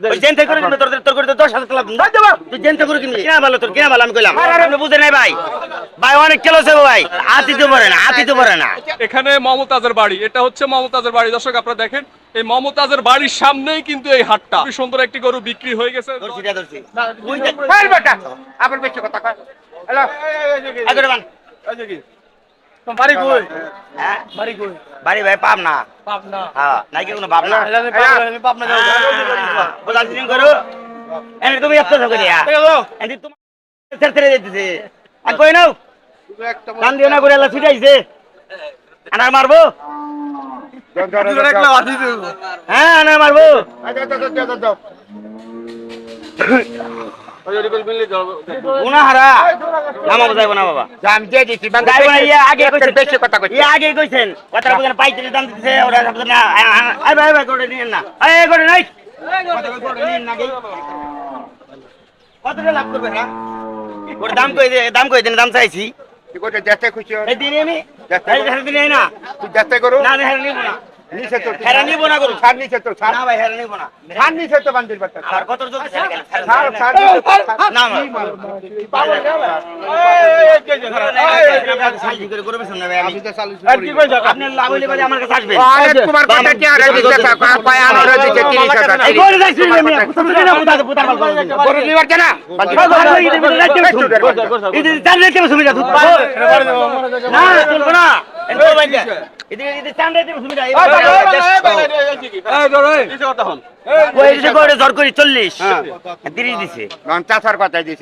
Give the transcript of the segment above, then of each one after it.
ওই জেনতে করে কিনবে তোর তোর করে তো দশ হাজার টাকা তুই জেনতে করে কিনবি কেনা ভালো তোর কেনা ভালো আমি কইলাম আপনি বুঝে নাই ভাই ভাই অনেক কিলো আছে ভাই আতি তো পারে না আতি তো পারে না এখানে মমতাজের বাড়ি এটা হচ্ছে মমতাজের বাড়ি দর্শক আপনারা দেখেন এই মমতাজের বাড়ির সামনেই কিন্তু এই হাটটা খুবই সুন্দর একটি গরু বিক্রি হয়ে গেছে ধরছি এটা ধরছি বেশি কথা কয় হ্যালো আগে বান বাড়ি কই? হ্যাঁ? বাড়ি কই? বাড়ি ভাই পাব না পাবনা। হ্যাঁ নাই কোনো পাব না এলানে পাবনা পাবনা যাও সিং করো। এনে তুমি এত থাকো দিয়া। এনে তুমি তের তেরে দিতেছে আর কই নাও? কান দিও না করে আল্লাহ ছুটাইছে আনার মারবো? হ্যাঁ আনার মারবো। কতটা লাভ করবে না ওর দাম কই দাম কই দেন দাম চাইছি। তুই যেতে খুশি হস? দিনে আমি যাচ্ছে। দিনে না। তুই যেতে করু। না না নিব না। নিচে তো হেরা নিব না করুন ছাড় নিচে তো ছাড় না ভাই হেরা নিব না ছাড় নিচে তো বান্দির বাচ্চা আর কত জল ছাড় ছাড় ছাড় না না পাগল না এই কে করে করবে না ভাই আমি তো চালু করি কি কই আপনি লাভ হইলে ভাই আমার কাছে আসবেন আরে তোমার কথা কি আর দিতে থাকো পায় আনো রে দিতে 30 টাকা করে যাইছি রে মিয়া তুমি না বুদা বুদা মাল করে নিবার জানা এই যে জানলে তুমি সুবিধা দুধ পাও না চলবে না এন্ড ভাই এদিকে এদিকে চান্দাই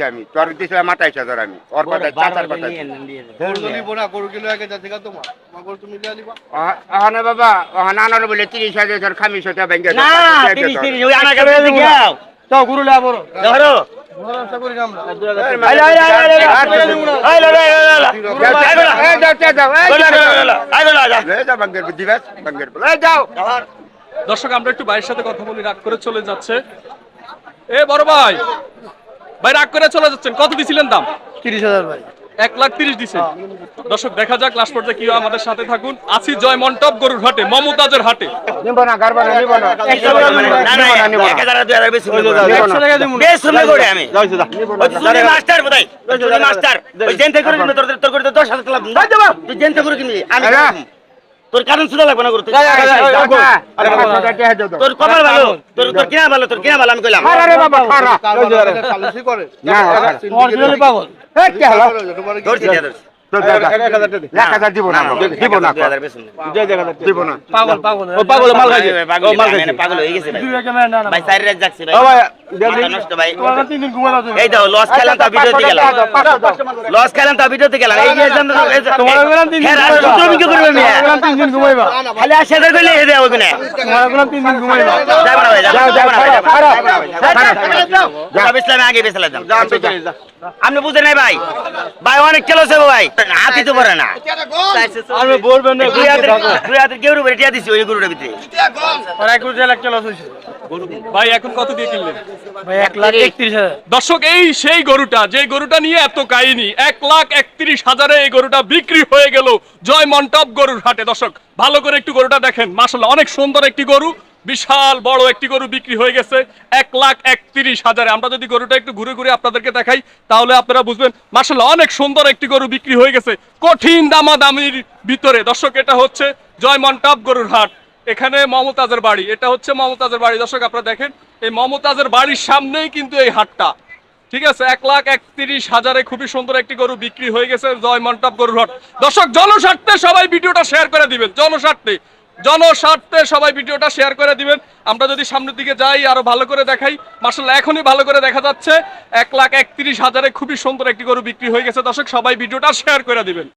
আমি। তোর দিছিলাম মাথায় চাচার তুমি দিয়া নিবা আহানে বাবা আহানা আনার বলে 30 হাজার খামিস হতে ব্যাংকে না 30 দর্শক, আমরা একটু ভাইয়ের সাথে কথা বলি, রাগ করে চলে যাচ্ছে। এ বড় ভাই ভাই রাগ করে চলে যাচ্ছেন। কত দিছিলেন দাম? তিরিশ হাজার ভাই। এক লাখ তিরিশ দিছে। দর্শক দেখা যাক লাস্ট পর্যায়ে কি হয় আমাদের সাথে থাকুন। আছি জয় মন্টপ গরুর হাটে মমতাজের হাটে। মাস্টার তোর তোর করে তো দশ হাজার টাকা তুই জেনতে করে কিনবি আমি হ্যাঁ। কিনবো। তোর কারণ শুধু লাগবে না করে তুই আরে বাবা টাকা দাও তোর কপাল ভালো তোর তোর কিনা ভালো তোর কিনা ভালো আমি কইলাম আরে বাবা খারা না অরিজিনালি পাগল এই কি হলো ধরছি ধরছি তো দাদা 1000 দিব না বাবা, দিব না দুই হাজার বেশি না। দিব না পাগল পাগল পাগল মাল পাগল মাল খাইছে পাগল হয়ে গেছে ভাই ভাই রাত যাচ্ছে ভাই মাথা নষ্ট ভাই তোমার তিন দিন ঘুমালো তুমি এই দাও লস খেলাম তো ভিডিওতে গেলাম লস খেলাম তো ভিডিওতে গেলাম এই তোমার ওখানে তিন দিন হ্যাঁ ঘুমাইবা। তুমি কি করবে মিয়া তিন দিন ঘুমাইবা খালি আসে দে কইলে এই দে ওখানে তোমার ওখানে তিন দিন ঘুমাইবা যাবে না ভাই যাবে যাবে না ভাই যাও যাও ইসলামে আগে বেসলা যাও আপনি বুঝেন নাই ভাই ভাই অনেক কিলো আছে ভাই হাতি তো পারে না আমি বলবেন না দুই হাতের দুই দিছি ওই গরুটার ভিতরে আর এক ভাই এখন কত দিয়ে কিনলেন? ভাই এক লাখ একত্রিশ হাজার। দর্শক এই সেই গরুটা যে গরুটা নিয়ে এত কাহিনী এক লাখ একত্রিশ হাজারে এই গরুটা বিক্রি হয়ে গেল জয় মন্টপ গরুর হাটে। দর্শক ভালো করে একটু গরুটা দেখেন। মাসাল্লাহ অনেক সুন্দর একটি গরু বিশাল বড় একটি গরু বিক্রি হয়ে গেছে এক লাখ একত্রিশ হাজারে। আমরা যদি গরুটা একটু ঘুরে ঘুরে আপনাদেরকে দেখাই তাহলে আপনারা বুঝবেন মাসাল্লাহ অনেক সুন্দর একটি গরু বিক্রি হয়ে গেছে কঠিন দামাদামির ভিতরে। দর্শক এটা হচ্ছে জয় মন্টপ গরুর হাট। এখানে মমতাজের বাড়ি, এটা হচ্ছে মমতাজের বাড়ি। দর্শক, আপনারা দেখেন, এই মমতাজের বাড়ির সামনেই কিন্তু এই হাটটা। ঠিক আছে, এক লাখ একত্রিশ হাজারে খুবই সুন্দর একটি গরু বিক্রি হয়ে গেছে জয় মন্টপ গরুর হাট। দর্শক, জনস্বার্থে সবাই ভিডিওটা শেয়ার করে দিবেন, জনস্বার্থে। জনস্বার্থে সবাই ভিডিওটা শেয়ার করে দিবেন। আমরা যদি সামনের দিকে যাই, আরও ভালো করে দেখাই। মার্শাল এখনই ভালো করে দেখা যাচ্ছে। এক লাখ একত্রিশ হাজারে খুবই সুন্দর একটি গরু বিক্রি হয়ে গেছে। দর্শক, সবাই ভিডিওটা শেয়ার করে দিবেন।